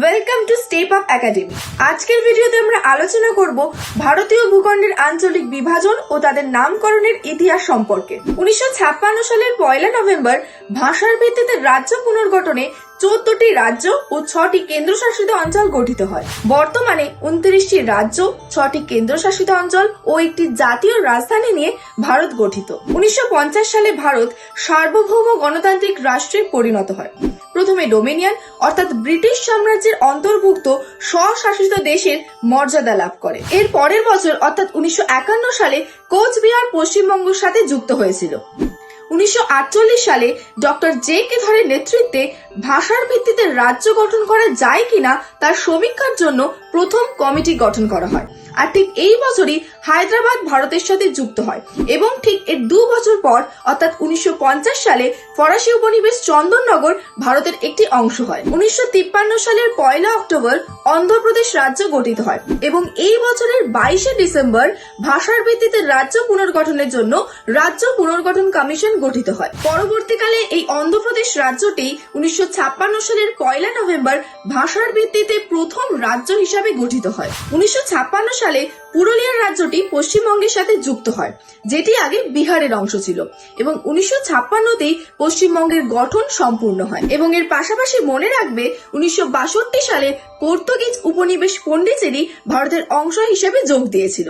Welcome to step up academy আজকের ভিডিওতে আমরা আলোচনা করব ভারতীয় ভূখণ্ডের আঞ্চলিক বিভাজন ও তাদের নামকরণের ইতিহাস সম্পর্কে। উনিশশো ছাপ্পান্ন সালের পয়লা নভেম্বর ভাষার ভিত্তিতে রাজ্য পুনর্গঠনে চোদ্দটি রাজ্য ও ছটি কেন্দ্রশাসিত অঞ্চল গঠিত হয়। বর্তমানে উনত্রিশটি রাজ্য, ছটি কেন্দ্রশাসিত অঞ্চল ও একটি জাতীয় রাজধানী নিয়ে ভারত গঠিত। উনিশশো পঞ্চাশ সালে ভারত সার্বভৌম গণতান্ত্রিক রাষ্ট্রে পরিণত হয়। প্রথমে ডোমিনিয়ন, অর্থাৎ ব্রিটিশ সাম্রাজ্যের অন্তর্ভুক্ত স্বশাসিত দেশের মর্যাদা লাভ করে। এর পরের বছর, অর্থাৎ উনিশশো একান্ন সালে, কোচবিহার পশ্চিমবঙ্গের সাথে যুক্ত হয়েছিল। উনিশশো আটচল্লিশ সালে, ডক্টর জে কে ধরের নেতৃত্বে ভাষার ভিত্তিতে রাজ্য গঠন করা যায় কিনা, তার সমীক্ষার জন্য প্রথম কমিটি গঠন করা হয়। আর ঠিক এই বছরই হায়দ্রাবাদ ভারতের সাথে যুক্ত হয়। এবং ঠিক এর দু বছর পর, অর্থাৎ উনিশশো পঞ্চাশ সালে ফরাসি উপনিবেশ চন্দননগর ভারতের একটি অংশ হয়। উনিশশো তিপ্পান্ন সালের পয়লা অক্টোবর অন্ধ্রপ্রদেশ রাজ্য গঠিত হয় এবং এই বছরের বাইশে ডিসেম্বর ভাষার ভিত্তিতে রাজ্য পুনর্গঠনের জন্য রাজ্য পুনর্গঠন কমিশন গঠিত হয়। পরবর্তীকালে এই অন্ধ্রপ্রদেশ রাজ্যটি উনিশশো সালের পয়লা নভেম্বর ভাষার ভিত্তিতে প্রথম রাজ্য হিসাবে গঠিত হয়। উনিশশো ছাপ্পান্ন সালে পুরুলিয়ার রাজ্যটি পশ্চিমবঙ্গের সাথে যুক্ত হয়, যেটি আগে বিহারের অংশ ছিল এবং উনিশশো ছাপ্পান্নতেই পশ্চিমবঙ্গের গঠন সম্পূর্ণ হয় এবং এর পাশাপাশি মনে রাখবে উনিশশো বাষট্টি সালে পর্তুগিজ উপনিবেশ পন্ডিচেরি ভারতের অংশ হিসেবে যোগ দিয়েছিল।